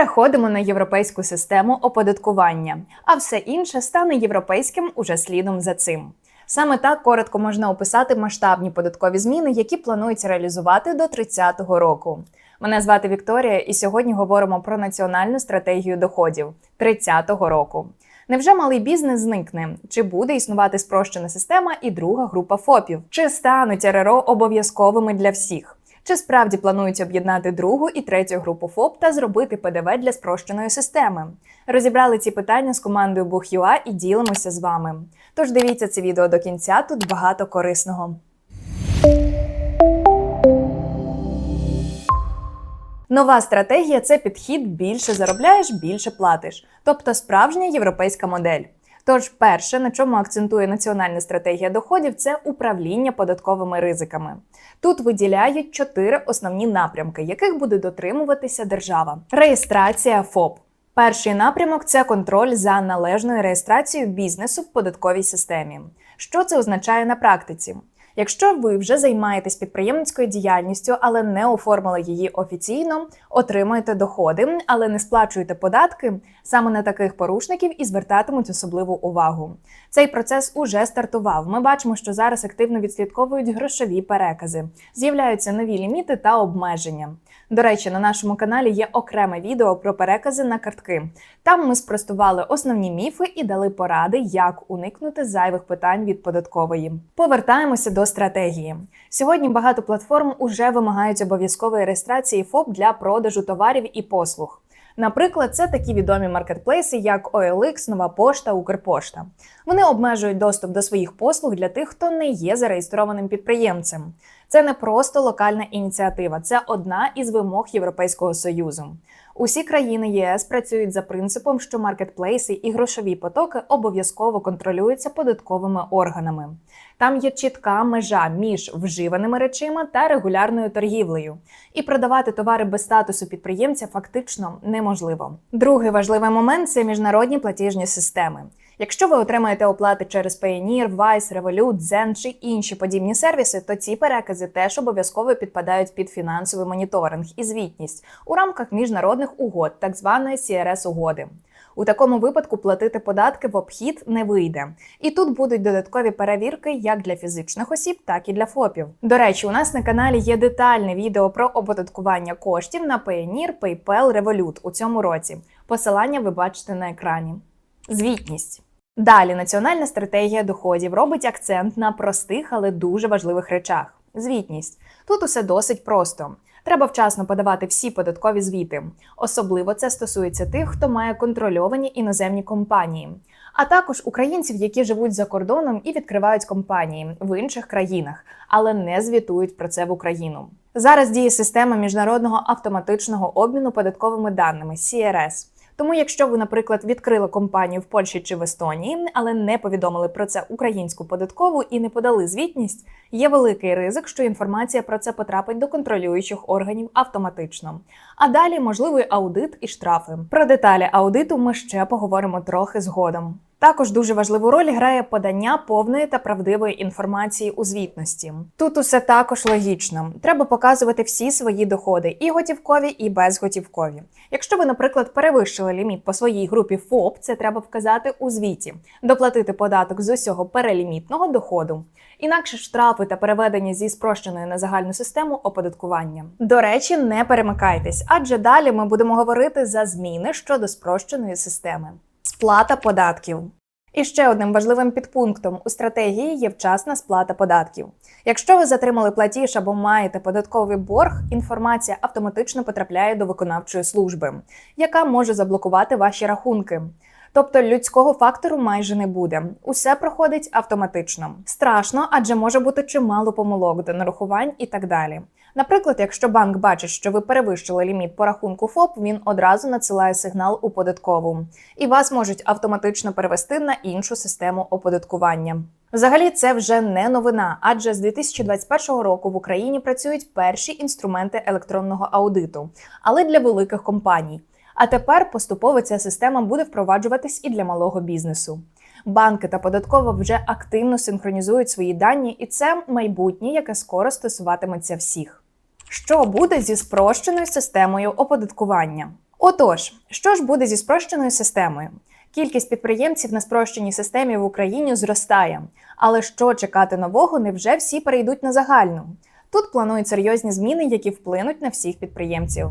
Переходимо на європейську систему оподаткування, а все інше стане європейським уже слідом за цим. Саме так коротко можна описати масштабні податкові зміни, які планується реалізувати до 30-го року. Мене звати Вікторія, і сьогодні говоримо про національну стратегію доходів 30-го року. Невже малий бізнес зникне? Чи буде існувати спрощена система і друга група ФОПів? Чи стануть РРО обов'язковими для всіх? Чи справді планують об'єднати другу і третю групу ФОП та зробити ПДВ для спрощеної системи? Розібрали ці питання з командою Бух.ua і ділимося з вами. Тож дивіться це відео до кінця, тут багато корисного. Нова стратегія це підхід більше заробляєш, більше платиш, тобто справжня європейська модель. Тож, перше, на чому акцентує національна стратегія доходів, це управління податковими ризиками. Тут виділяють чотири основні напрямки, яких буде дотримуватися держава. Реєстрація ФОП. Перший напрямок це контроль за належною реєстрацією бізнесу в податковій системі. Що це означає на практиці? Якщо ви вже займаєтесь підприємницькою діяльністю, але не оформили її офіційно, отримуєте доходи, але не сплачуєте податки, саме на таких порушників і звертатимуть особливу увагу. Цей процес уже стартував. Ми бачимо, що зараз активно відслідковують грошові перекази, з'являються нові ліміти та обмеження. До речі, на нашому каналі є окреме відео про перекази на картки. Там ми спростували основні міфи і дали поради, як уникнути зайвих питань від податкової. Повертаємося до стратегії. Сьогодні багато платформ уже вимагають обов'язкової реєстрації ФОП для продажу товарів і послуг. Наприклад, це такі відомі маркетплейси, як OLX, Нова Пошта, Укрпошта. Вони обмежують доступ до своїх послуг для тих, хто не є зареєстрованим підприємцем. Це не просто локальна ініціатива, це одна із вимог Європейського союзу. Усі країни єС працюють за принципом, що маркетплейси і грошові потоки обов'язково контролюються податковими органами. Там є чітка межа між вживаними речима та регулярною торгівлею, і продавати товари без статусу підприємця фактично неможливо. Другий важливий момент це міжнародні платіжні системи. Якщо ви отримаєте оплати через Payoneer, Wise, Revolut, Zen чи інші подібні сервіси, то ці перекази теж обов'язково підпадають під фінансовий моніторинг і звітність у рамках міжнародних угод, так званої crс угоди. У такому випадку платити податки в обхід не вийде. І тут будуть додаткові перевірки як для фізичних осіб, так і для ФОПів. До речі, у нас на каналі є детальне відео про оподаткування коштів на Payoneer, PayPal, Revolut у цьому році. Посилання ви бачите на екрані. Звітність. Далі національна стратегія доходів робить акцент на простих, але дуже важливих речах. Звітність. Тут усе досить просто. Треба вчасно подавати всі податкові звіти. Особливо це стосується тих, хто має контрольовані іноземні компанії, а також українців, які живуть за кордоном і відкривають компанії в інших країнах, але не звітують про це в Україну. Зараз діє система міжнародного автоматичного обміну податковими даними CRS. Тому, якщо ви, наприклад, відкрили компанію в Польщі чи в Естонії, але не повідомили про це українську податкову і не подали звітність, є великий ризик, що інформація про це потрапить до контролюючих органів автоматично. А далі можливий аудит і штрафи. Про деталі аудиту ми ще поговоримо трохи згодом. Також дуже важливу роль грає подання повної та правдивої інформації у звітності. Тут усе також логічно. Треба показувати всі свої доходи, і готівкові, і безготівкові. Якщо ви, наприклад, перевищили ліміт по своїй групі ФОП, це треба вказати у звіті, доплатити податок з усього перелімітного доходу. Інакше штрафи та переведення зі спрощеної на загальну систему оподаткування. До речі, не перемикайтесь, адже далі ми будемо говорити за зміни щодо спрощеної системи. Сплата податків. І ще одним важливим підпунктом у стратегії є вчасна сплата податків. Якщо ви затримали платіж або маєте податковий борг, інформація автоматично потрапляє до виконавчої служби, яка може заблокувати ваші рахунки. Тобто людського фактору майже не буде. Усе проходить автоматично. Страшно, адже може бути чимало помилок до нарахувань і так далі. Наприклад, якщо банк бачить, що ви перевищили ліміт по рахунку ФОП, він одразу надсилає сигнал у податкову, і вас можуть автоматично перевести на іншу систему оподаткування. Взагалі, це вже не новина, адже з 2021 року в Україні працюють перші інструменти електронного аудиту, але для великих компаній. А тепер поступово ця система буде впроваджуватись і для малого бізнесу. Банки та податкова вже активно синхронізують свої дані, і це майбутнє, яке скоро стосуватиметься всіх. Що буде зі спрощеною системою оподаткування? Отож, що ж буде зі спрощеною системою? Кількість підприємців на спрощеній системі в Україні зростає. Але що чекати нового, невже всі перейдуть на загальну? Тут планують серйозні зміни, які вплинуть на всіх підприємців.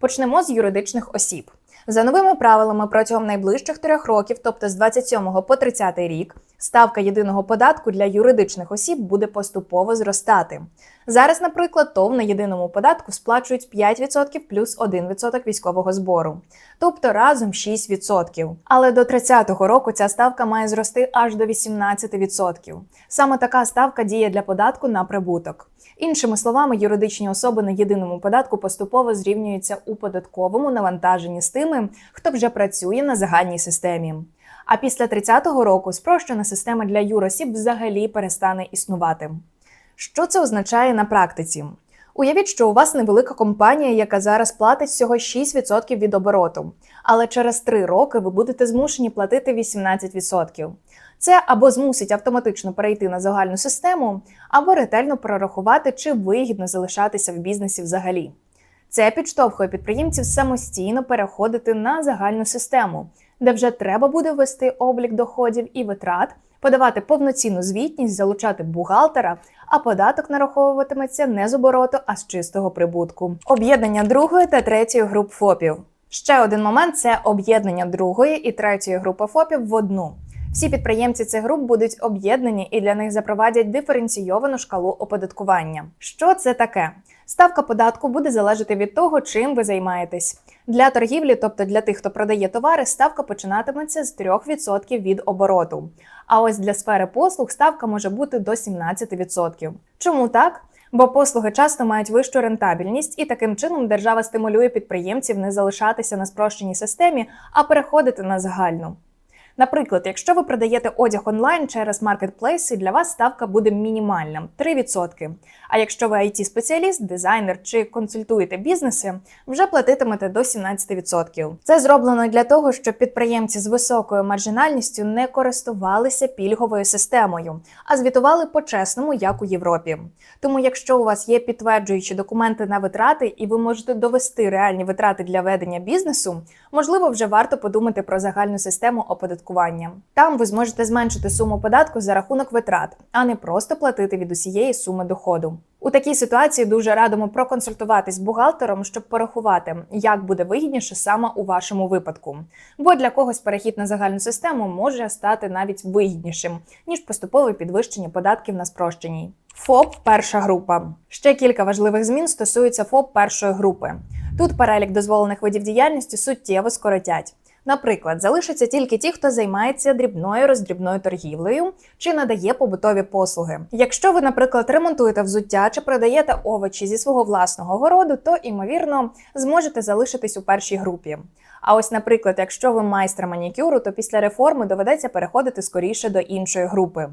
Почнемо з юридичних осіб. За новими правилами протягом найближчих трьох років, тобто з 27 по 30 рік, ставка єдиного податку для юридичних осіб буде поступово зростати. Зараз, наприклад, ТОВ на єдиному податку сплачують 5% плюс 1% військового збору, тобто разом 6%. Але до 30-го року ця ставка має зрости аж до 18%. Саме така ставка діє для податку на прибуток. Іншими словами, юридичні особи на єдиному податку поступово зрівнюються у податковому навантаженні з тими, хто вже працює на загальній системі. А після 30-го року спрощена система для юросіб взагалі перестане існувати. Що це означає на практиці? Уявіть, що у вас невелика компанія, яка зараз платить всього 6% від обороту, але через 3 роки ви будете змушені платити 18%. Це або змусить автоматично перейти на загальну систему, або ретельно прорахувати, чи вигідно залишатися в бізнесі взагалі. Це підштовхує підприємців самостійно переходити на загальну систему, де вже треба буде вести облік доходів і витрат, подавати повноцінну звітність, залучати бухгалтера, а податок нараховуватиметься не з обороту, а з чистого прибутку. Об'єднання другої та третьої груп ФОПів. Ще один момент це об'єднання другої і третьої групи ФОПів в одну. Всі підприємці цих груп будуть об'єднані і для них запровадять диференційовану шкалу оподаткування. Що це таке? Ставка податку буде залежати від того, чим ви займаєтесь. Для торгівлі, тобто для тих, хто продає товари, ставка починатиметься з 3% від обороту. А ось для сфери послуг ставка може бути до 17%. Чому так? Бо послуги часто мають вищу рентабельність, і таким чином держава стимулює підприємців не залишатися на спрощеній системі, а переходити на загальну. Наприклад, якщо ви продаєте одяг онлайн через маркетплейси, для вас ставка буде мінімальна 3%. А якщо ви it спеціаліст дизайнер чи консультуєте бізнеси, вже платитимете до 17%. Це зроблено для того, щоб підприємці з високою маржинальністю не користувалися пільговою системою, а звітували по-чесному, як у Європі. Тому, якщо у вас є підтверджуючі документи на витрати, і ви можете довести реальні витрати для ведення бізнесу, можливо, вже варто подумати про загальну систему оподаткування. Там ви зможете зменшити суму податку за рахунок витрат, а не просто платити від усієї суми доходу. У такій ситуації дуже радимо проконсультуватись з бухгалтером, щоб порахувати, як буде вигідніше саме у вашому випадку. Бо для когось перехід на загальну систему може стати навіть вигіднішим ніж поступове підвищення податків на спрощеній. ФОП перша група. Ще кілька важливих змін стосуються ФОП першої групи. Тут перелік дозволених видів діяльності суттєво скоротять. Наприклад, залишаться тільки ті, хто займається дрібною роздрібною торгівлею чи надає побутові послуги. Якщо ви, наприклад, ремонтуєте взуття чи продаєте овочі зі свого власного городу, то ймовірно зможете залишитись у першій групі. А ось, наприклад, якщо ви майстер манікюру, то після реформи доведеться переходити скоріше до іншої групи.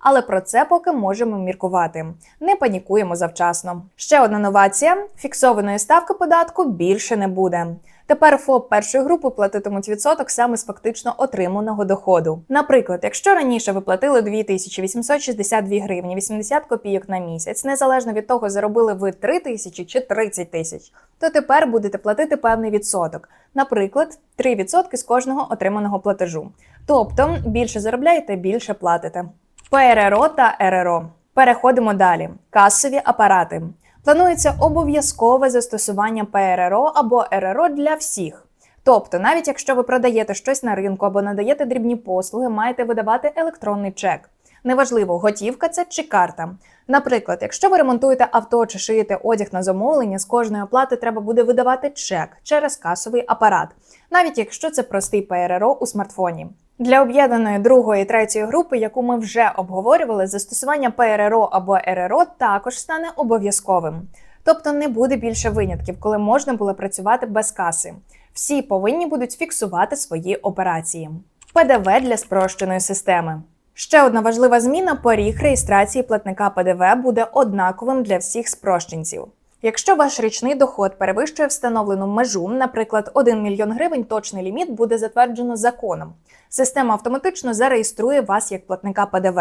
Але про це поки можемо міркувати. Не панікуємо завчасно. Ще одна новація: фіксованої ставки податку більше не буде. Тепер ФОП першої групи платитимуть відсоток саме з фактично отриманого доходу. Наприклад, якщо раніше ви платили 2862 гривні 80 копійок на місяць, незалежно від того, заробили ви 3 тисячі чи 30 тисяч, то тепер будете платити певний відсоток, наприклад, 3% з кожного отриманого платежу. Тобто більше заробляєте, більше платите. ПРРО та РРО. Переходимо далі. Касові апарати. Планується обов'язкове застосування ПРРО або РРО для всіх. Тобто, навіть якщо ви продаєте щось на ринку або надаєте дрібні послуги, маєте видавати електронний чек. Неважливо, готівка це чи карта. Наприклад, якщо ви ремонтуєте авто чи шиєте одяг на замовлення, з кожної оплати треба буде видавати чек через касовий апарат, навіть якщо це простий ПРРО у смартфоні. Для об'єднаної другої і третьої групи, яку ми вже обговорювали, застосування ПРРО або РРО також стане обов'язковим. Тобто не буде більше винятків, коли можна було працювати без каси. Всі повинні будуть фіксувати свої операції. ПДВ для спрощеної системи. Ще одна важлива зміна: поріг реєстрації платника ПДВ буде однаковим для всіх спрощенців. Якщо ваш річний доход перевищує встановлену межу, наприклад, 1 мільйон гривень, точний ліміт буде затверджено законом. Система автоматично зареєструє вас як платника ПДВ.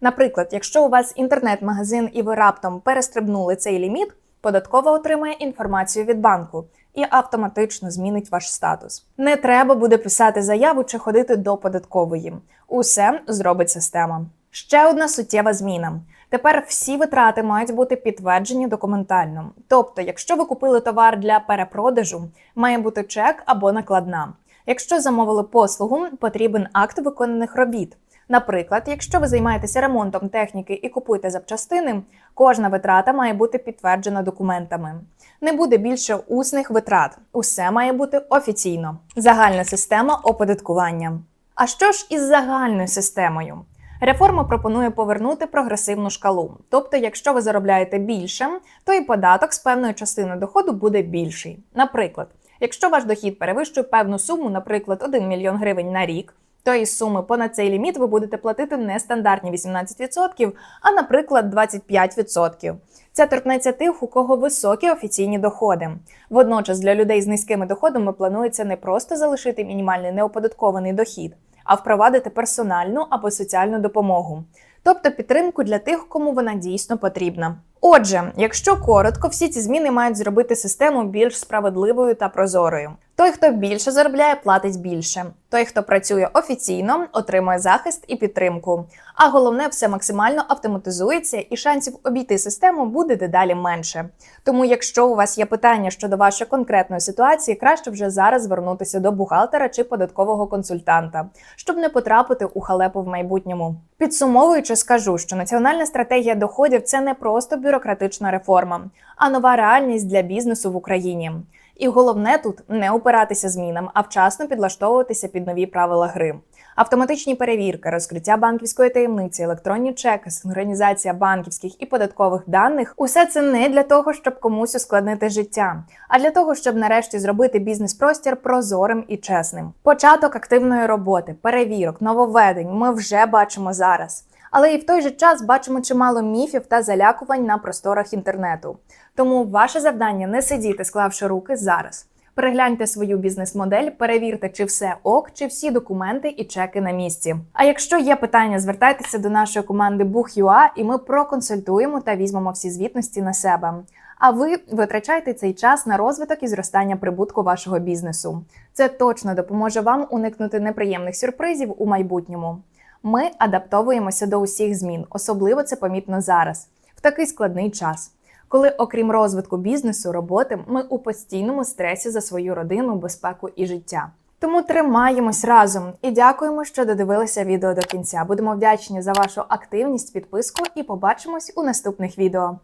Наприклад, якщо у вас інтернет-магазин і ви раптом перестрибнули цей ліміт, податкова отримає інформацію від банку. і автоматично змінить ваш статус. Не треба буде писати заяву чи ходити до податкової. Усе зробить система. Ще одна суттєва зміна. Тепер всі витрати мають бути підтверджені документально. Тобто, якщо ви купили товар для перепродажу, має бути чек або накладна. Якщо замовили послугу, потрібен акт виконаних робіт. Наприклад, якщо ви займаєтеся ремонтом техніки і купуєте запчастини, кожна витрата має бути підтверджена документами. Не буде більше усних витрат. Усе має бути офіційно. Загальна система оподаткування. А що ж із загальною системою? Реформа пропонує повернути прогресивну шкалу. Тобто, якщо ви заробляєте більше, то і податок з певної частини доходу буде більший. Наприклад, якщо ваш дохід перевищує певну суму, наприклад, 1 мільйон гривень на рік, то із суми понад цей ліміт ви будете платити не стандартні 18%, а, наприклад, 25%. Це торкнеться тих, у кого високі офіційні доходи. Водночас для людей з низькими доходами планується не просто залишити мінімальний неоподаткований дохід, а впровадити персональну або соціальну допомогу, тобто підтримку для тих, кому вона дійсно потрібна. Отже, якщо коротко, всі ці зміни мають зробити систему більш справедливою та прозорою. Той, хто більше заробляє, платить більше. Той, хто працює офіційно, отримує захист і підтримку. А головне, все максимально автоматизується, і шансів обійти систему буде дедалі менше. Тому, якщо у вас є питання щодо вашої конкретної ситуації, краще вже зараз звернутися до бухгалтера чи податкового консультанта, щоб не потрапити у халепу в майбутньому. Підсумовуючи, скажу, що національна стратегія доходів це не просто бюрократична реформа, а нова реальність для бізнесу в Україні. І головне тут не опиратися змінам, а вчасно підлаштовуватися під нові правила гри. Автоматичні перевірки, розкриття банківської таємниці, електронні чеки, синхронізація банківських і податкових даних усе це не для того, щоб комусь ускладнити життя, а для того, щоб нарешті зробити бізнес-простір прозорим і чесним. Початок активної роботи, перевірок, нововведень ми вже бачимо зараз. Але і в той же час бачимо чимало міфів та залякувань на просторах інтернету. Тому ваше завдання не сидіти, склавши руки зараз. Перегляньте свою бізнес-модель, перевірте, чи все ок, чи всі документи і чеки на місці. А якщо є питання, звертайтеся до нашої команди Бух.ua і ми проконсультуємо та візьмемо всі звітності на себе. А ви витрачайте цей час на розвиток і зростання прибутку вашого бізнесу. Це точно допоможе вам уникнути неприємних сюрпризів у майбутньому. Ми адаптовуємося до усіх змін, особливо це помітно зараз, в такий складний час, коли, окрім розвитку бізнесу, роботи, ми у постійному стресі за свою родину, безпеку і життя. Тому тримаємось разом і дякуємо, що додивилися відео до кінця. Будемо вдячні за вашу активність, підписку і побачимось у наступних відео.